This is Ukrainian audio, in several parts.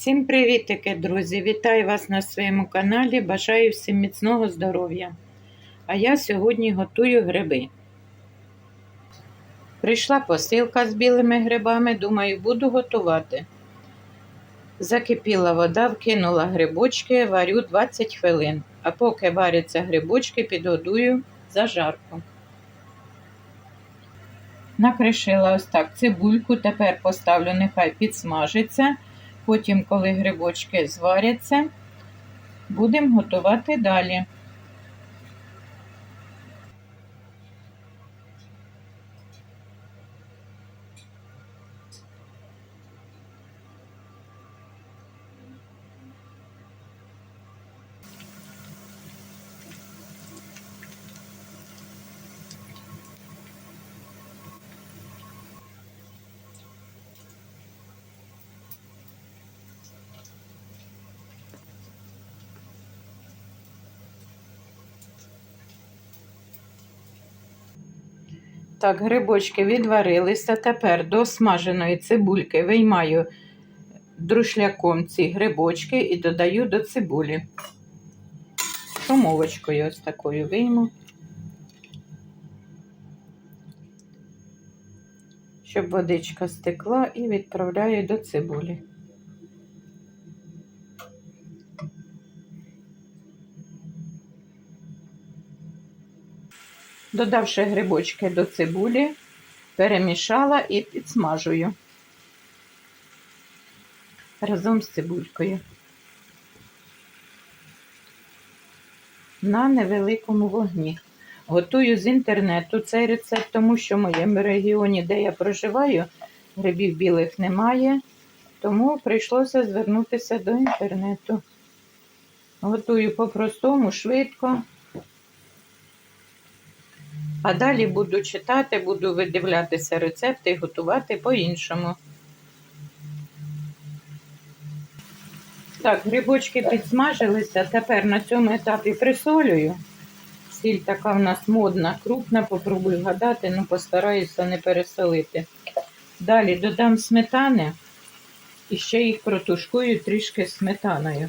Всім привітики, друзі! Вітаю вас на своєму каналі. Бажаю всім міцного здоров'я. А я сьогодні готую гриби. Прийшла посилка з білими грибами, думаю, буду готувати. Закипіла вода, вкинула грибочки, варю 20 хвилин. А поки варяться грибочки, підгодую зажарку. Накришила ось так цибульку, тепер поставлю, нехай підсмажиться. Потім, коли грибочки зваряться, будемо готувати далі. Так, грибочки відварилися. Тепер до смаженої цибульки виймаю друшляком ці грибочки і додаю до цибулі. Шумовочкою ось такою вийму. Щоб водичка стекла і відправляю до цибулі. Додавши грибочки до цибулі, перемішала і підсмажую разом з цибулькою. На невеликому вогні. Готую з інтернету цей рецепт, тому що в моєму регіоні, де я проживаю, грибів білих немає, тому прийшлося звернутися до інтернету. Готую по-простому, швидко. А далі буду читати, буду видивлятися рецепти і готувати по-іншому. Так, грибочки підсмажилися. Тепер на цьому етапі присолюю. Сіль така в нас модна, крупна, попробую вгадати, ну постараюся не пересолити. Далі додам сметани і ще їх протушкую трішки сметаною.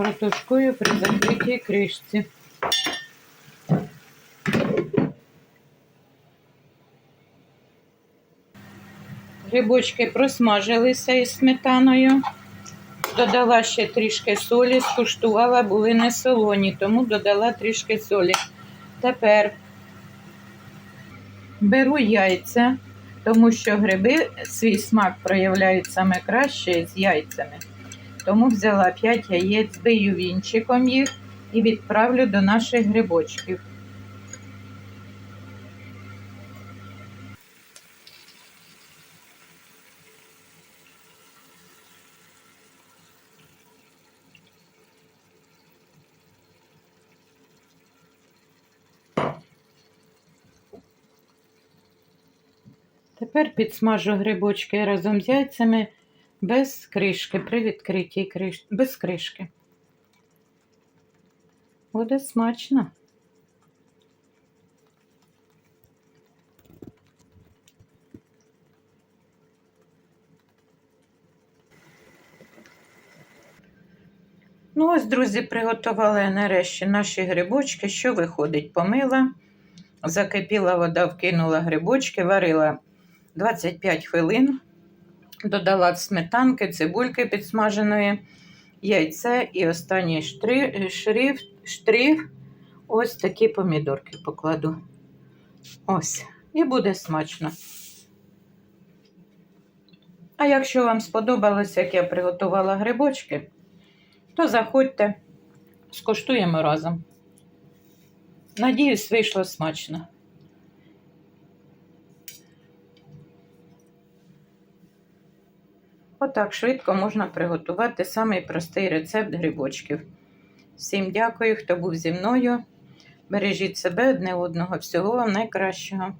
Протушкую при закритій кришці. Грибочки просмажилися із сметаною. Додала ще трішки солі, скуштувала, були не солоні, тому додала трішки солі. Тепер беру яйця, тому що гриби свій смак проявляють саме краще з яйцями. Тому взяла 5 яєць, бию вінчиком їх і відправлю до наших грибочків. Тепер підсмажу грибочки разом з яйцями без кришки, при відкритій кришці, без кришки. Буде смачно. Ну, ось, друзі, приготували нарешті наші грибочки. Що виходить? Помила, закипіла вода, вкинула грибочки, варила 25 хвилин. Додала сметанки, цибульки підсмаженої, яйце і останній штрих, шриф, штрих ось такі помідорки покладу. Ось, і буде смачно. А якщо вам сподобалось, як я приготувала грибочки, то заходьте, скуштуємо разом. Надіюсь, вийшло смачно. Отак швидко можна приготувати самий простий рецепт грибочків. Всім дякую, хто був зі мною. Бережіть себе одне одного. Всього вам найкращого.